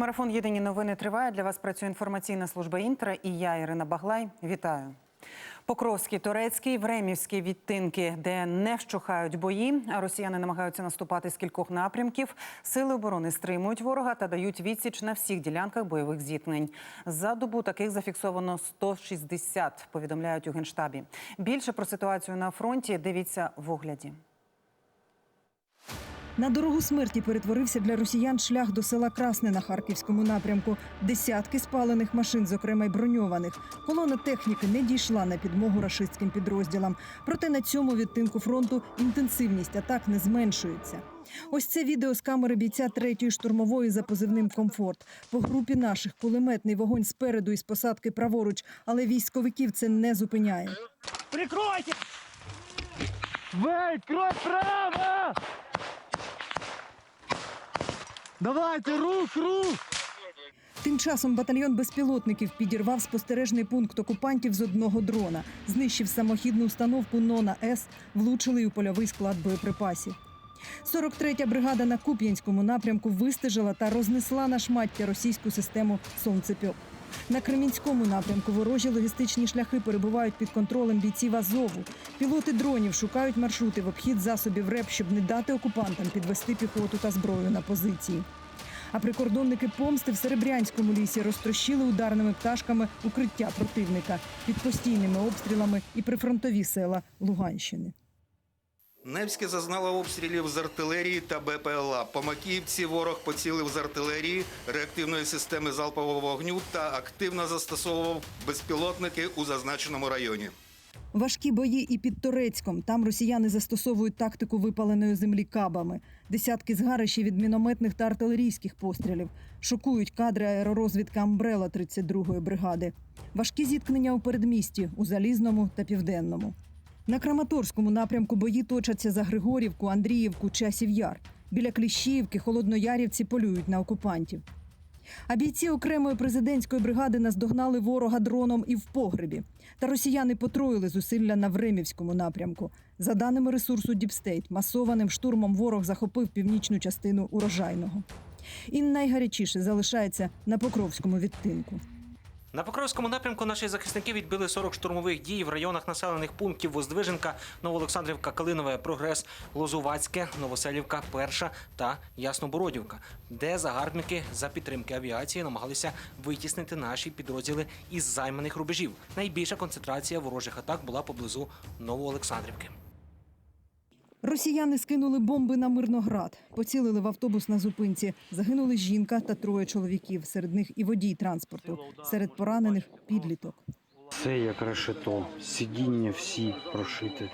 Марафон Єдині новини триває. Для вас працює інформаційна служба Інтра і я, Ірина Баглай. Вітаю. Покровський, Турецький, Времівський відтинки, де не вщухають бої, а росіяни намагаються наступати з кількох напрямків. Сили оборони стримують ворога та дають відсіч на всіх ділянках бойових зіткнень. За добу таких зафіксовано 160, повідомляють у генштабі. Більше про ситуацію на фронті дивіться в огляді. На дорогу смерті перетворився для росіян шлях до села Красне на харківському напрямку. Десятки спалених машин, зокрема й броньованих. Колона техніки не дійшла на підмогу рашистським підрозділам. Проте на цьому відтинку фронту інтенсивність атак не зменшується. Ось це відео з камери бійця третьої штурмової за позивним комфорт. По групі наших кулеметний вогонь спереду і з посадки праворуч, але військовиків це не зупиняє. Прикройте! Выкрой право! Давайте, рух, рух! Тим часом батальйон безпілотників підірвав спостережний пункт окупантів з одного дрона, знищив самохідну установку Нона С, влучили й у польовий склад боєприпасів. 43-я бригада на Куп'янському напрямку вистежила та рознесла на шмаття російську систему Сонцепьок. На Кремінському напрямку ворожі логістичні шляхи перебувають під контролем бійців Азову. Пілоти дронів шукають маршрути в обхід засобів РЕП, щоб не дати окупантам підвести піхоту та зброю на позиції. А прикордонники помсти в Серебрянському лісі розтрощили ударними пташками укриття противника під постійними обстрілами і прифронтові села Луганщини. Невське зазнало обстрілів з артилерії та БПЛА. По Макіївці ворог поцілив з артилерії, реактивної системи залпового вогню та активно застосовував безпілотники у зазначеному районі. Важкі бої і під Торецьком. Там росіяни застосовують тактику випаленої землі кабами. Десятки згарищів від мінометних та артилерійських пострілів. Шокують кадри аеророзвідка Амбрела 32-ї бригади. Важкі зіткнення у передмісті у Залізному та Південному. На Краматорському напрямку бої точаться за Григорівку, Андріївку, Часів Яр. Біля Кліщіївки холодноярівці полюють на окупантів. А бійці окремої президентської бригади наздогнали ворога дроном і в погребі. Та росіяни потроїли зусилля на Времівському напрямку. За даними ресурсу Діпстейт, масованим штурмом ворог захопив північну частину урожайного. І найгарячіше залишається на Покровському відтинку. На Покровському напрямку наші захисники відбили 40 штурмових дій в районах населених пунктів Воздвиженка, Новоолександрівка, Калинове, Прогрес, Лозувацьке, Новоселівка, Перша та Яснобородівка, де загарбники за підтримки авіації намагалися витіснити наші підрозділи із займаних рубежів. Найбільша концентрація ворожих атак була поблизу Новоолександрівки. Росіяни скинули бомби на Мирноград, поцілили в автобус на зупинці. Загинули жінка та троє чоловіків. Серед них і водій транспорту. Серед поранених підліток. Це як решето. Сидіння всі прошиті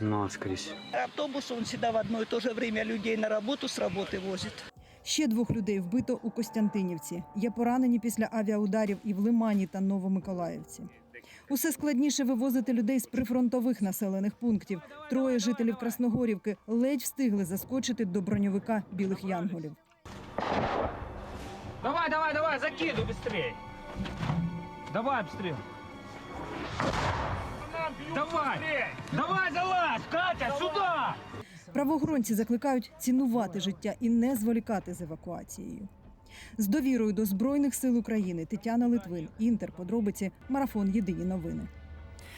наскрізь. Автобус, он всегда в одно и то же время людей на работу с работы возит. Ще двох людей вбито у Костянтинівці. Є поранені після авіаударів і в Лимані та Новомиколаївці. Усе складніше вивозити людей з прифронтових населених пунктів. Троє жителів Красногорівки ледь встигли заскочити до броньовика білих янголів. Давай, давай, давай, закидывай быстрее! Давай быстрее! Давай! Давай, залазь! Катя, сюда! Правоохоронці закликають цінувати життя і не зволікати з евакуацією. З довірою до Збройних сил України Тетяна Литвин, Інтер, подробиці, марафон. Єдині новини.